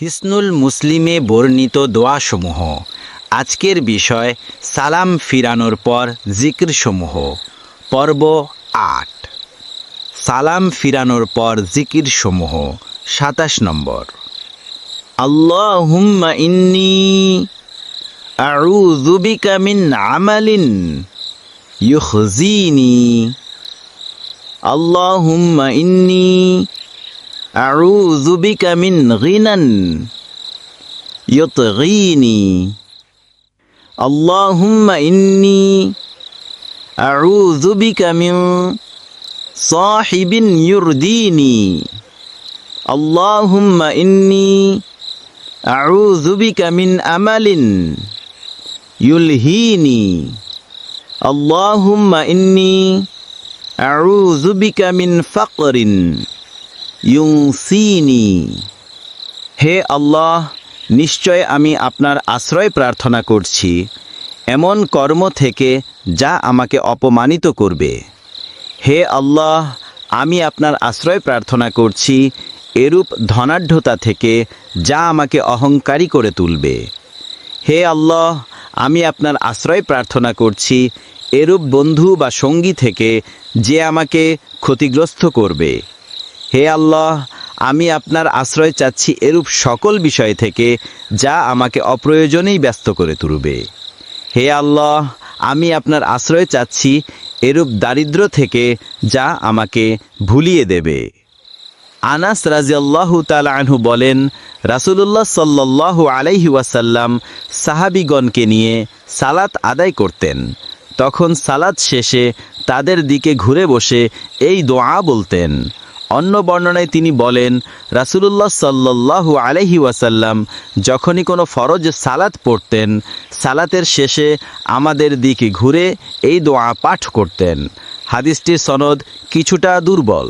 হিসনুল মুসলিমে বর্ণিত দোয়াসমূহ। আজকের বিষয়, সালাম ফিরানোর পর জিকিরসমূহ। পর্ব আট। সালাম ফিরানোর পর জিকিরসমূহ। সাতাশ নম্বর। আল্লাহুম্মা ইন্নি আউযু বিকা মিন আমালিন ইউখজিনি। আল্লাহুম্মা ইন্নি أعوذ بك من غنى يطغيني. اللهم إني أعوذ بك من صاحب يرديني. اللهم إني أعوذ بك من أمل يلهيني. اللهم إني أعوذ بك من فقر ইউসিনি হে আল্লাহ, নিশ্চয় আমি আপনার আশ্রয় প্রার্থনা করছি। এমন কর্ম থেকে যা আমাকে অপমানিত করবে। হে আল্লাহ, আমি আপনার আশ্রয় প্রার্থনা করছি এরূপ ধনাঢ্যতা থেকে যা আমাকে অহংকারী করে তুলবে। হে আল্লাহ, আমি আপনার আশ্রয় প্রার্থনা করছি এরূপ বন্ধু বা সঙ্গী থেকে যে আমাকে ক্ষতিগ্রস্ত করবে। হে আল্লাহ, আমি আপনার আশ্রয় চাচ্ছি এরূপ সকল বিষয় থেকে যা আমাকে অপ্রয়োজনেই ব্যস্ত করে তুলবে। হে আল্লাহ, আমি আপনার আশ্রয় চাচ্ছি এরূপ দারিদ্র থেকে যা আমাকে ভুলিয়ে দেবে। আনাস রাজিয়াল্লাহু তালা আনহু বলেন, রাসুলুল্লাহ সাল্লাল্লাহু আলাইহি ওয়াসাল্লাম সাহাবিগণকে নিয়ে সালাত আদায় করতেন। তখন সালাত শেষে তাদের দিকে ঘুরে বসে এই দোয়া বলতেন অন্য বর্ণনায় তিনি বলেন, রাসুলুল্লাহ সাল্লু আলহি ওয়াসাল্লাম যখনই কোনো ফরজ সালাত পড়তেন, সালাতের শেষে আমাদের দিকে ঘুরে এই দোয়া পাঠ করতেন। হাদিসটির সনদ কিছুটা দুর্বল।